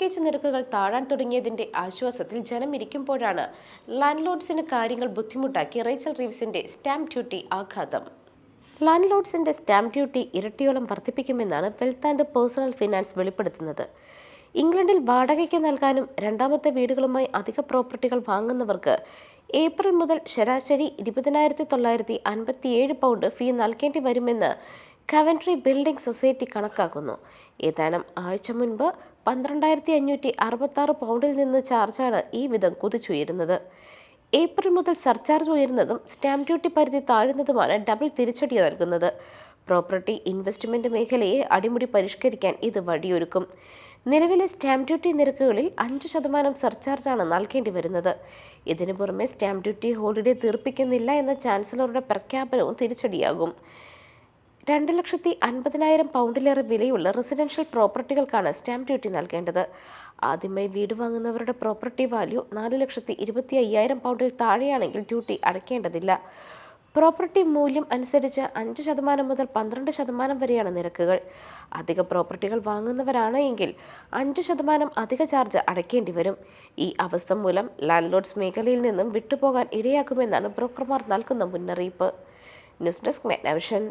Mortgage നിരക്കുകൾ താഴാൻ തുടങ്ങിയതിന്റെ ആശ്വാസത്തിൽ ജനം ഇരിക്കുമ്പോഴാണ് ലാൻഡ് ലോഡ്സിന് കാര്യങ്ങൾ ബുദ്ധിമുട്ടാക്കി റേച്ചൽ റീവ്സിന്റെ സ്റ്റാമ്പ് ഡ്യൂട്ടി ആഘാതം. ലാൻഡ് ലോഡ്സിന്റെ സ്റ്റാമ്പ് ഡ്യൂട്ടി ഇരട്ടിയോളം വർദ്ധിപ്പിക്കുമെന്നാണ് വെൽത്ത് ആൻഡ് പേഴ്സണൽ ഫിനാൻസ് വെളിപ്പെടുത്തുന്നത്. ഇംഗ്ലണ്ടിൽ വാടകയ്ക്ക് നൽകാനും രണ്ടാമത്തെ വീടുകളുമായി അധിക പ്രോപ്പർട്ടികൾ വാങ്ങുന്നവർക്ക് ഏപ്രിൽ മുതൽ ശരാശരി ഇരുപതിനായിരത്തി തൊള്ളായിരത്തി അൻപത്തിയേഴ് പൗണ്ട് ഫീ നൽകേണ്ടി വരുമെന്ന് കവൻട്രി ബിൽഡിംഗ് സൊസൈറ്റി കണക്കാക്കുന്നു. ഏതാനും ആഴ്ച മുൻപ് പന്ത്രണ്ടായിരത്തി അഞ്ഞൂറ്റി അറുപത്താറ് പൗണ്ടിൽ നിന്ന് ചാർജാണ് ഈ വിധം കുതിച്ചുയരുന്നത്. ഏപ്രിൽ മുതൽ സർചാർജ് ഉയരുന്നതും സ്റ്റാമ്പ് ഡ്യൂട്ടി പരിധി താഴുന്നതുമാണ് ഡബിൾ തിരിച്ചടി നൽകുന്നത്. പ്രോപ്പർട്ടി ഇൻവെസ്റ്റ്മെന്റ് മേഖലയെ അടിമുടി പരിഷ്കരിക്കാൻ ഇത് വഴിയൊരുക്കും. നിലവിലെ സ്റ്റാമ്പ് ഡ്യൂട്ടി നിരക്കുകളിൽ അഞ്ച് ശതമാനം സർചാർജാണ് നൽകേണ്ടി വരുന്നത്. ഇതിനു പുറമെ സ്റ്റാമ്പ് ഡ്യൂട്ടി ഹോളിഡേ തീർപ്പിക്കുന്നില്ല എന്ന ചാൻസലറുടെ പ്രഖ്യാപനവും തിരിച്ചടിയാകും. രണ്ട് ലക്ഷത്തി അൻപതിനായിരം പൗണ്ടിലേറെ വിലയുള്ള റെസിഡൻഷ്യൽ പ്രോപ്പർട്ടികൾക്കാണ് സ്റ്റാമ്പ് ഡ്യൂട്ടി നൽകേണ്ടത്. ആദ്യമായി വീട് വാങ്ങുന്നവരുടെ പ്രോപ്പർട്ടി വാല്യൂ നാല് ലക്ഷത്തി ഇരുപത്തി അയ്യായിരം പൗണ്ടിൽ താഴെയാണെങ്കിൽ ഡ്യൂട്ടി അടയ്ക്കേണ്ടതില്ല. പ്രോപ്പർട്ടി മൂല്യം അനുസരിച്ച് അഞ്ച് ശതമാനം മുതൽ പന്ത്രണ്ട് ശതമാനം വരെയാണ് നിരക്കുകൾ. അധിക പ്രോപ്പർട്ടികൾ വാങ്ങുന്നവരാണ് എങ്കിൽ അഞ്ച് ശതമാനം അധിക ചാർജ് അടയ്ക്കേണ്ടി വരും. ഈ അവസ്ഥ മൂലം ലാൻഡ് ലോഡ്സ് മേഖലയിൽ നിന്നും വിട്ടുപോകാൻ ഇടയാക്കുമെന്നാണ് ബ്രോക്കർമാർ നൽകുന്ന മുന്നറിയിപ്പ്. News desk മെഗ്നവിഷൻ